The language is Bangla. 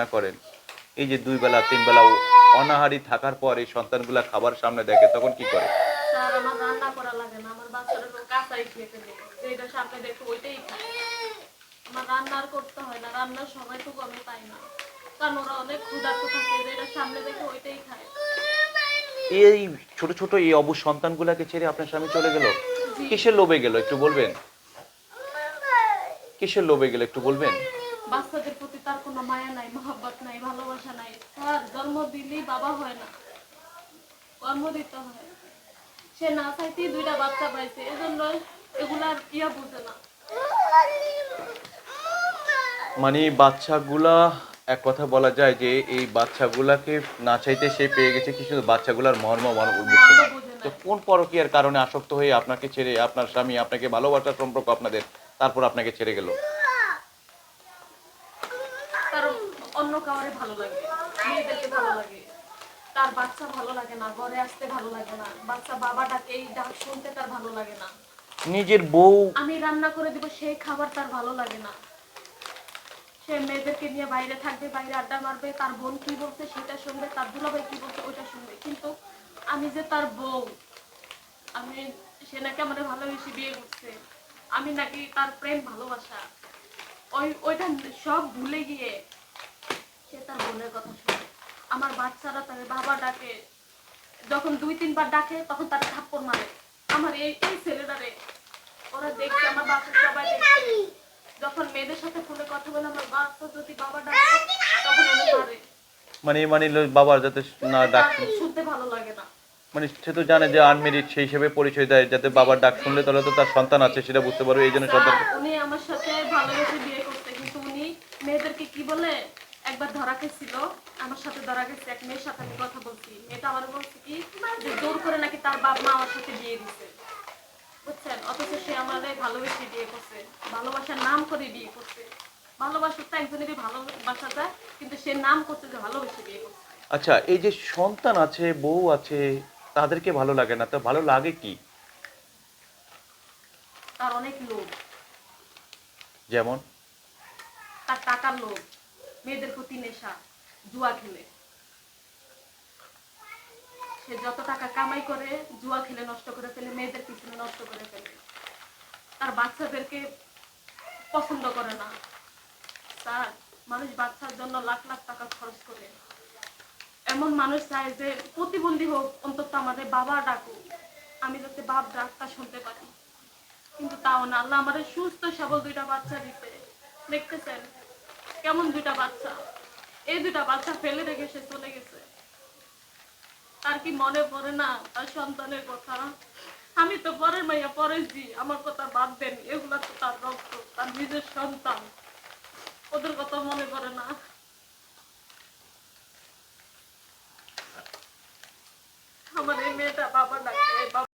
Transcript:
রান্না করেন। এই যে দুই বেলা তিন বেলা অনাহারি থাকার পর এই সন্তানগুলা খাবার সামনে দেখে তখন কি করে? এই ছোট ছোট এই অবুজ সন্তানগুলাকে ছেড়ে আপনার স্বামী চলে গেল? কিসের লোভে গেল? একটু বলবেন? কিসের লোভে গেল? একটু বলবেন? বাচ্চাদের প্রতি তার কোনো মায়া নাই মহব্বত নাই ভালোবাসা নাই। স্যার জন্ম দিলেই বাবা হয় না কর্ম দিতে হয়। সে না চাইতেই দুইটা বাচ্চা পাইছে এজন্য এগুলার ইয়া বুঝে না। মানে বাচ্চাগুলা এক কথা বলা যায় যে এই বাচ্চাগুলাকে না চাইতে সে পেয়ে গেছে কিছু বাচ্চাগুলার মর্ম মর্ম বুঝছে না। তো কোন পরকীয়ার কারণে আসক্ত হয়ে আপনাকে ছেড়ে আপনার স্বামী আপনাকে ভালোবাসার সম্পর্ক আপনাদের তারপর আপনাকে ছেড়ে গেল তার অন্য কাউরে ভালো লাগে মেয়েদেরকে ভালো লাগে। তার বাচ্চা ভালো লাগে না ঘরে আসতে ভালো লাগে না। বাচ্চা বাবা ডাকে এই ডাক শুনতে তার ভালো লাগে না। নিজের বউ আমি রান্না করে দিব সেই খাবার তার ভালো লাগে না। সে মেয়েদেরকে নিয়ে বাইরে থাকবে বাইরে আড্ডা মারবে তার বোন কি বলছে সেটা শুনবে তার দুলাভাই কি বলছে ওইটা শুনবে। কিন্তু আমি যে তার বউ আমি সে নাকি আমার ভালোবেসে বিয়ে করছে। আমি নাকি তার প্রেম ভালোবাসা। ওই ওইটা সব ভুলে গিয়ে সে তার বোনের কথা শুনে। আমার বাচ্চারা তার বাবা ডাকে। যখন দুই তিনবার ডাকে তখন তার থাপ্পড় মারে। আমার এই এই ছেলেটারে ওরা দেখছে আমার বাচ্চা সবাই দেখছে যখন মেয়েদের সাথে ফোনে কথা বলে আমার বাচ্চা যদি বাবা ডাকে তখন ওরা মারে। মানে মানে বাবার যাতে না ডাক। শুনতে ভালো লাগে না। মানে সে তো জানে যে আনমেরিড সেই হিসেবে পরিচয় দেয়। যাতে বাবার ডাক শুনলে তাহলে তো তার সন্তান আছে সেটা বুঝতে পারবে এই জন্য সন্তান উনি আমার সাথে ভালোবেসে বিয়ে করতে কিন্তু উনি মেয়েদেরকে কি বলে? একবার ধরা খেয়েছিল আমার সাথে ধরা গেছে এক মেয়ের সাথে আমি কথা বলছি। মেয়েটা আমার বলছে কি যে জোর করে নাকি তার বাপ মা আমার সাথে বিয়ে দিছে। বুঝছেন? অথচ সে আমাদের ভালোবেসে বিয়ে করছে। ভালোবাসার নাম করে বিয়ে করছে। ভালোবাসা তো একজনেরই ভালোবাসা যায় কিন্তু সে নাম করছে যে ভালোবেসে বিয়ে করছে। আচ্ছা এই যে সন্তান আছে বউ আছে তাদেরকে ভালো লাগে না তো ভালো লাগে কি? তার অনেক লোভ। যেমন? তার টাকার লোভ। মেয়েদের প্রতি নেশা, জুয়া খেলে। সে যত টাকা কামাই করে, জুয়া খেলে নষ্ট করে ফেলে, মেয়েদের পিছনে নষ্ট করে ফেলে। তার বাচ্চাদেরকে পছন্দ করে না। স্যার, মানুষ বাচ্চার জন্য লাখ লাখ টাকা খরচ করে। এমন মানুষ চায় যে, প্রতিবন্ধী হোক, অন্তত আমাদের বাবা ডাকুক। আমি যাতে বাপ ডাকটা শুনতে পারি। কিন্তু তাও না, আল্লাহ আমাদের সুস্থ, সবল দুইটা বাচ্চা দিতে। দেখতেছেন? কেমন দুইটা বাচ্চা? এই দুইটা বাচ্চা ফেলে রেখে সে চলে গেছে। তার কি মনে পড়ে না? তার সন্তানের কথা। আমি তো পরের মাইয়া পরের জি। আমার কথা বাদ দেন। এগুলা তো তার রক্ত, তার নিজের সন্তান। ওদের কথা মনে পড়ে না। আমার এই মেয়েটা বাবা ডাকে